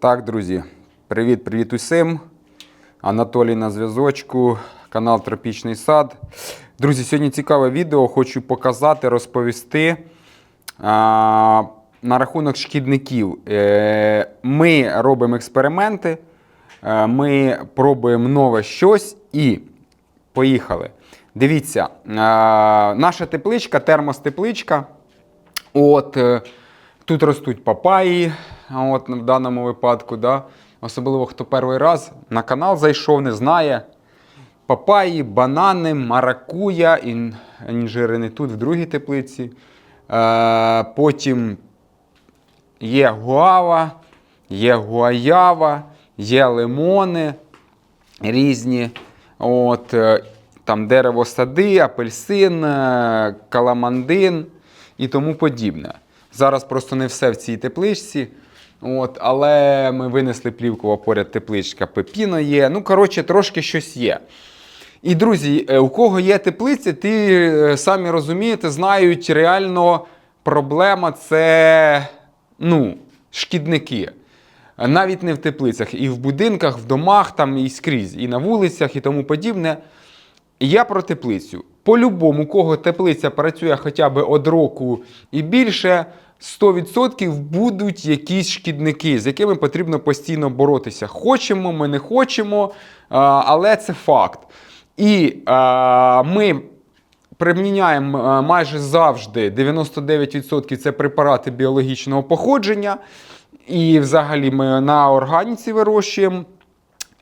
Так, друзі, привіт-привіт усім. Анатолій на зв'язочку, канал Тропічний сад. Друзі, сьогодні цікаве відео. Хочу показати, розповісти а, на рахунок шкідників. Е, ми робимо експерименти, е, ми пробуємо нове щось і поїхали. Дивіться, а, наша тепличка, термостепличка. От, е, тут ростуть папаї, от, в даному випадку, да? особливо хто перший раз на канал зайшов, не знає. Папаї, банани, маракуя, ін- інжири не тут, в другій теплиці. Е, потім є гуава, є гуаява, є лимони різні. От, е, там дерево сади, апельсин, е, каламандин і тому подібне. Зараз просто не все в цій тепличці. От, але ми винесли плівку, а поряд тепличка пепіно є. Ну, коротше, трошки щось є. І, друзі, е, у кого є теплиця, ті е, самі розумієте, знають, реально проблема це ну, шкідники. Навіть не в теплицях, і в будинках, в домах, там і скрізь, і на вулицях, і тому подібне. Я про теплицю. По-любому, у кого теплиця працює хоча б од року і більше, 100% будуть якісь шкідники, з якими потрібно постійно боротися. Хочемо, ми не хочемо, але це факт. І ми приміняємо е, майже завжди 99% це препарати біологічного походження. І взагалі ми на органіці вирощуємо.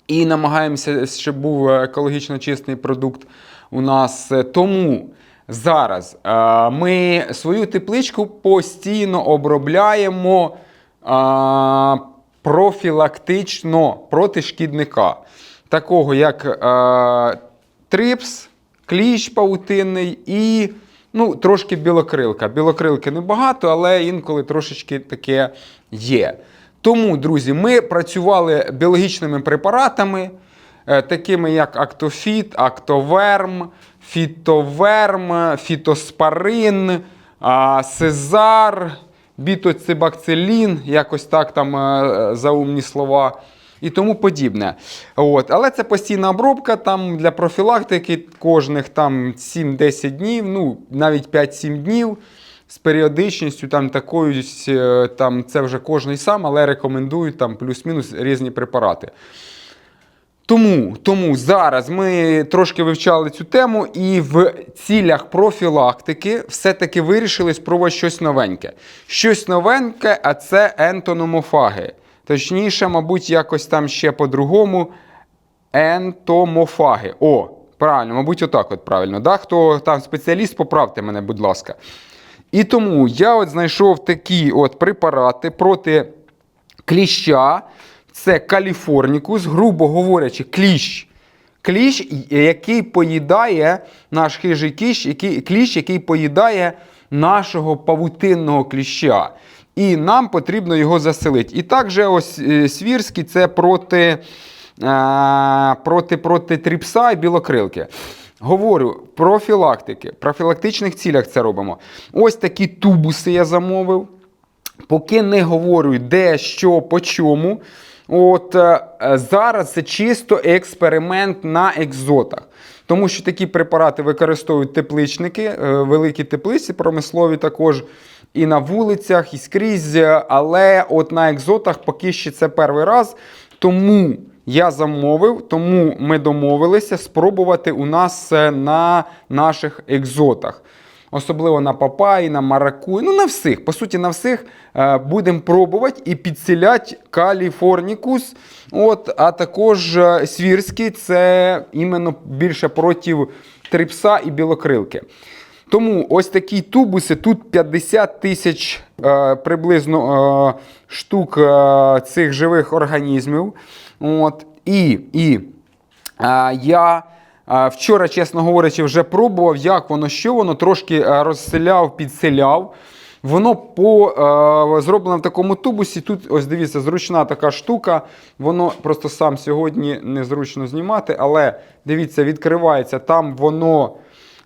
І намагаємося, щоб був екологічно чистий продукт у нас. Тому зараз е, ми свою тепличку постійно обробляємо е, профілактично проти шкідника, такого як е, трипс, кліщ паутинний і ну, трошки білокрилка. Білокрилки небагато, але інколи трошечки таке є. Тому, друзі, ми працювали біологічними препаратами, такими як Актофіт, Актоверм, Фітоверм, Фітоспарин, Сезар, Бітоцибакцилін, якось так там е, заумні слова. І тому подібне. От. Але це постійна обробка там для профілактики кожних там 7-10 днів, ну навіть 5-7 днів з періодичністю там такою, е, там це вже кожний сам, але рекомендують там плюс-мінус різні препарати. Тому, тому зараз ми трошки вивчали цю тему і в цілях профілактики все-таки вирішили спробувати щось новеньке. Щось новеньке, а це ентономофаги. Точніше, мабуть, якось там ще по-другому ентомофаги. О, правильно, мабуть, отак от правильно. Да? Хто там спеціаліст, поправте мене, будь ласка. І тому я от знайшов такі от препарати проти кліща. Це каліфорнікус, грубо говорячи, кліщ. Кліщ, який поїдає наш хижий кліщ, який, кліщ, який поїдає нашого павутинного кліща. І нам потрібно його заселити. І також ось е, свірський це проти, е, проти, проти тріпса і білокрилки. Говорю, профілактики, профілактичних цілях це робимо. Ось такі тубуси я замовив. Поки не говорю, де, що, по чому. От е, е, зараз це чисто експеримент на екзотах. Тому що такі препарати використовують тепличники, е, великі теплиці, промислові також, і на вулицях, і скрізь. Але от на екзотах поки ще це перший раз. Тому я замовив, тому ми домовилися спробувати у нас на наших екзотах. Особливо на папаї, на маракуї, ну на всіх. По суті, на всіх е, будемо пробувати і підсіляти каліфорнікус. От, а також е, свірський це іменно більше проти трипса і білокрилки. Тому ось такі тубуси, тут 50 тисяч е, приблизно е, штук е, цих живих організмів. От, і, і е, я. Вчора, чесно говорячи, вже пробував, як воно, що воно трошки е, розселяв, підселяв. Воно по, е, зроблено в такому тубусі. Тут, ось дивіться, зручна така штука. Воно просто сам сьогодні незручно знімати, але дивіться, відкривається. Там воно,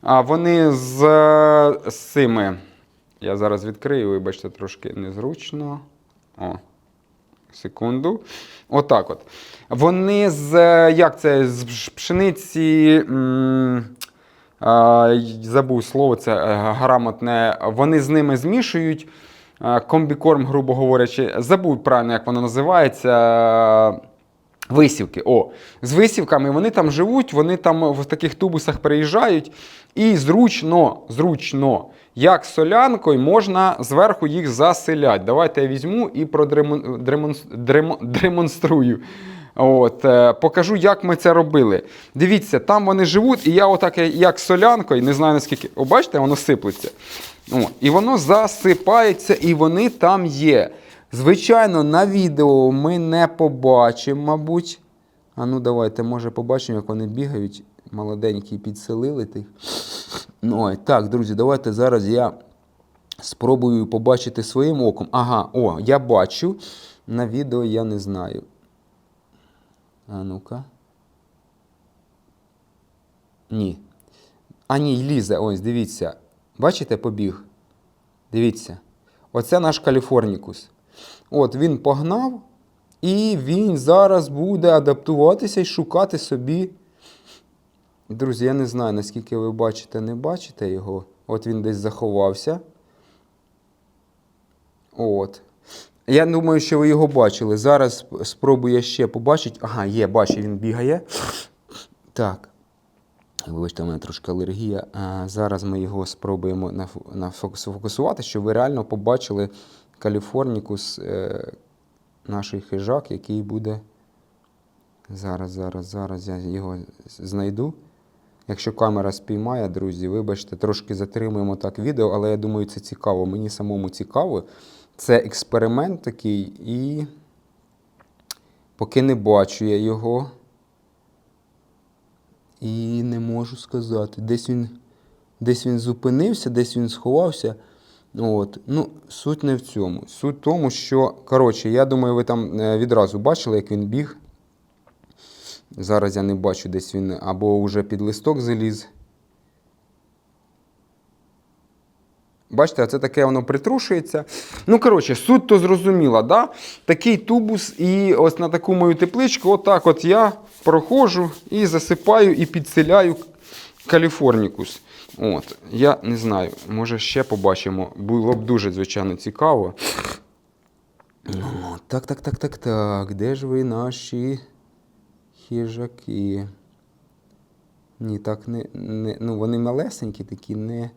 вони з, е, з цими. Я зараз відкрию, вибачте, трошки незручно. О. Секунду. Отак от. Вони з е, як це, з пшениці. м, забув слово, це е, грамотне. Вони з ними змішують. е, Комбікорм, грубо говорячи, забув правильно, як воно називається. Висівки. О, з висівками вони там живуть, вони там в таких тубусах переїжджають. І зручно, зручно, як солянкою, можна зверху їх заселяти. Давайте я візьму і продемонструю. От, е, покажу, як ми це робили. Дивіться, там вони живуть, і я отак, як солянкою, не знаю наскільки. О, бачите, воно сиплеться. О, і воно засипається, і вони там є. Звичайно, на відео ми не побачимо, мабуть. А ну давайте, може, побачимо, як вони бігають. Молоденькі підселили тих. Ну, так, друзі, давайте зараз я спробую побачити своїм оком. Ага, о, я бачу. На відео я не знаю. А ну-ка. Ні. А ні, лізе, ось, дивіться. Бачите, побіг? Дивіться. Оце наш каліфорнікус. От він погнав, і він зараз буде адаптуватися і шукати собі. Друзі, я не знаю, наскільки ви бачите, не бачите його. От він десь заховався. От. Я думаю, що ви його бачили. Зараз спробую ще побачити. Ага, є, бачу, він бігає. Так. Вибачте, у мене трошки алергія. А, зараз ми його спробуємо сфокусувати, щоб ви реально побачили каліфорнікус, е, наш хижак, який буде. Зараз, зараз, зараз я його знайду. Якщо камера спіймає, друзі, вибачте, трошки затримуємо так відео, але я думаю, це цікаво. Мені самому цікаво. Це експеримент такий, і поки не бачу я його. І не можу сказати. Десь він, десь він зупинився, десь він сховався. От. Ну, суть не в цьому. Суть в тому, що, коротше, я думаю, ви там е, відразу бачили, як він біг. Зараз я не бачу, десь він або вже під листок заліз. Бачите, це таке воно притрушується. Ну, коротше, суть то зрозуміла, да? Такий тубус, і ось на таку мою тепличку, отак от я проходжу і засипаю і підселяю каліфорнікус. От, я не знаю, може ще побачимо. Було б дуже, звичайно, цікаво. Так, так, так, так, так. Де ж ви наші хижаки? Ні, так не, не. Ну, вони малесенькі такі, не.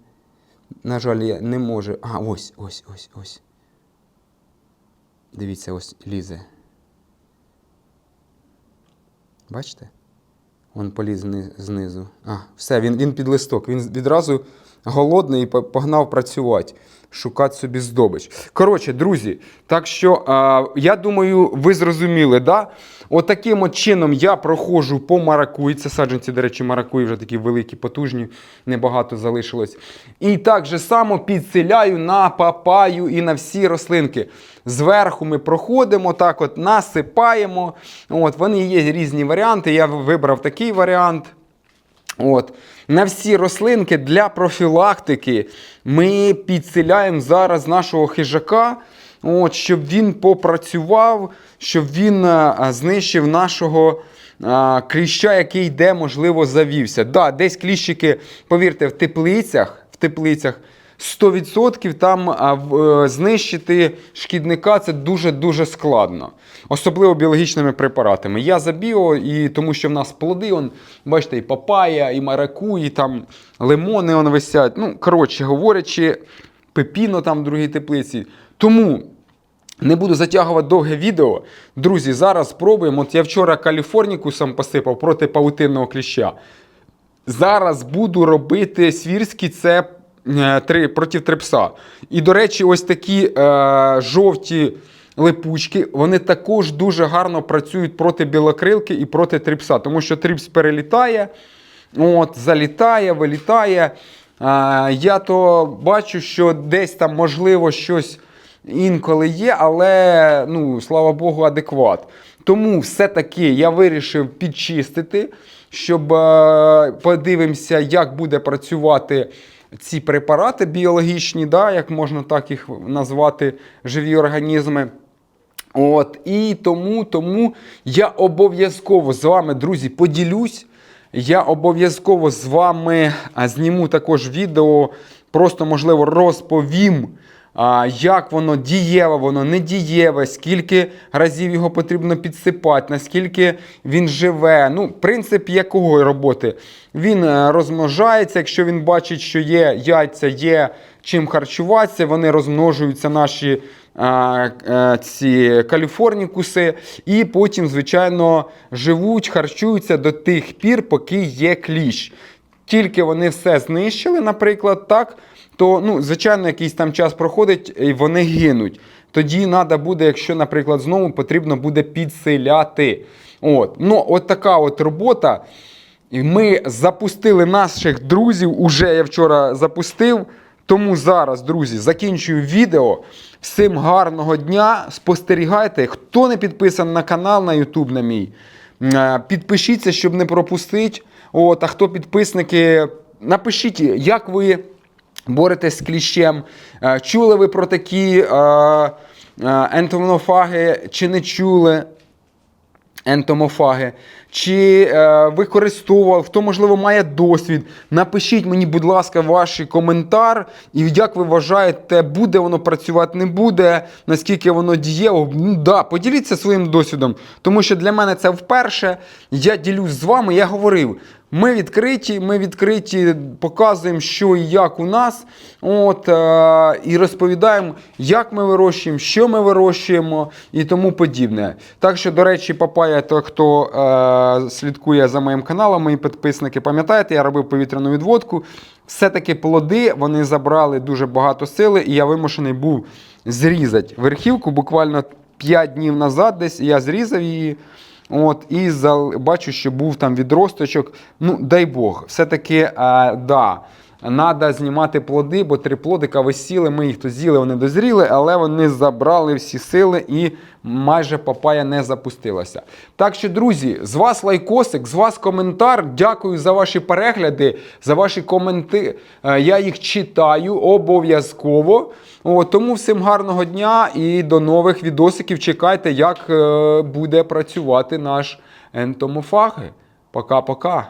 На жаль, я не можу. А, ось, ось, ось, ось. Дивіться, ось лізе. Бачите? Вон поліз знизу. А, все, він, він під листок. Він відразу голодний і погнав працювати, шукати собі здобич. Коротше, друзі, так що а, я думаю, ви зрозуміли, да? Отаким от чином я проходжу по маракуї. Це саджанці, до речі, маракуї вже такі великі, потужні, небагато залишилось. І так же само підселяю на папаю і на всі рослинки. Зверху ми проходимо, так от насипаємо. От, вони є різні варіанти. Я вибрав такий варіант. От. На всі рослинки для профілактики ми підселяємо зараз нашого хижака, от, щоб він попрацював, щоб він а, знищив нашого а, кліща, який де, можливо, завівся. Да, десь кліщики, повірте, в теплицях, в теплицях 100% там е, знищити шкідника це дуже-дуже складно. Особливо біологічними препаратами. Я за біо, і тому що в нас плоди, он, бачите, і папая, і мараку, і там лимони он висять. Ну, коротше говорячи, пепіно там в другій теплиці. Тому не буду затягувати довге відео. Друзі, зараз спробуємо. От я вчора каліфорнікусом посипав проти павутинного кліща. Зараз буду робити свірський це три, проти трипса. І, до речі, ось такі е, жовті липучки, вони також дуже гарно працюють проти білокрилки і проти трипса, тому що трипс перелітає, от, залітає, вилітає. Е, я то бачу, що десь там можливо щось інколи є, але ну, слава Богу, адекват. Тому все-таки я вирішив підчистити, щоб е, подивимося, як буде працювати ці препарати біологічні, да, як можна так їх назвати, живі організми. От, і тому, тому я обов'язково з вами, друзі, поділюсь. Я обов'язково з вами зніму також відео, просто, можливо, розповім, як воно дієве, воно не дієве, скільки разів його потрібно підсипати, наскільки він живе. Ну, принцип якої роботи? Він е, розмножається, якщо він бачить, що є яйця, є чим харчуватися, вони розмножуються наші е, ці каліфорнікуси, і потім, звичайно, живуть, харчуються до тих пір, поки є кліщ. Тільки вони все знищили, наприклад, так, то, ну, звичайно, якийсь там час проходить і вони гинуть. Тоді треба буде, якщо, наприклад, знову потрібно буде підселяти. От. Ну, от така от робота. І ми запустили наших друзів. Уже я вчора запустив. Тому зараз, друзі, закінчую відео. Всім гарного дня. Спостерігайте. Хто не підписаний на канал на YouTube на мій, е, підпишіться, щоб не пропустити. От, а хто підписники, напишіть, як ви боретесь з кліщем. Е, Чули ви про такі е, е, ентомофаги чи не чули? ентомофаги, чи е, використовував, хто, можливо, має досвід. Напишіть мені, будь ласка, ваш коментар, і як ви вважаєте, буде воно працювати, не буде, наскільки воно дієво. Ну, да, поділіться своїм досвідом, тому що для мене це вперше. Я ділюсь з вами, я говорив. Ми відкриті, ми відкриті, показуємо, що і як у нас. От, е, і розповідаємо, як ми вирощуємо, що ми вирощуємо і тому подібне. Так що, до речі, папая, то хто е, слідкує за моїм каналом, мої підписники, пам'ятаєте, я робив повітряну відводку. Все-таки плоди вони забрали дуже багато сили, і я вимушений був зрізати верхівку буквально 5 днів назад, десь я зрізав її. От, і бачу, що був там відросточок. Ну, дай Бог, все-таки, а, да, треба знімати плоди, бо три плодика висіли, ми їх то з'їли, вони дозріли, але вони забрали всі сили і майже папая не запустилася. Так що, друзі, з вас лайкосик, з вас коментар. Дякую за ваші перегляди, за ваші коменти. Е, Я їх читаю обов'язково. Тому всім гарного дня і до нових відосиків. Чекайте, як е, буде працювати наш ентомофаги. Пока-пока.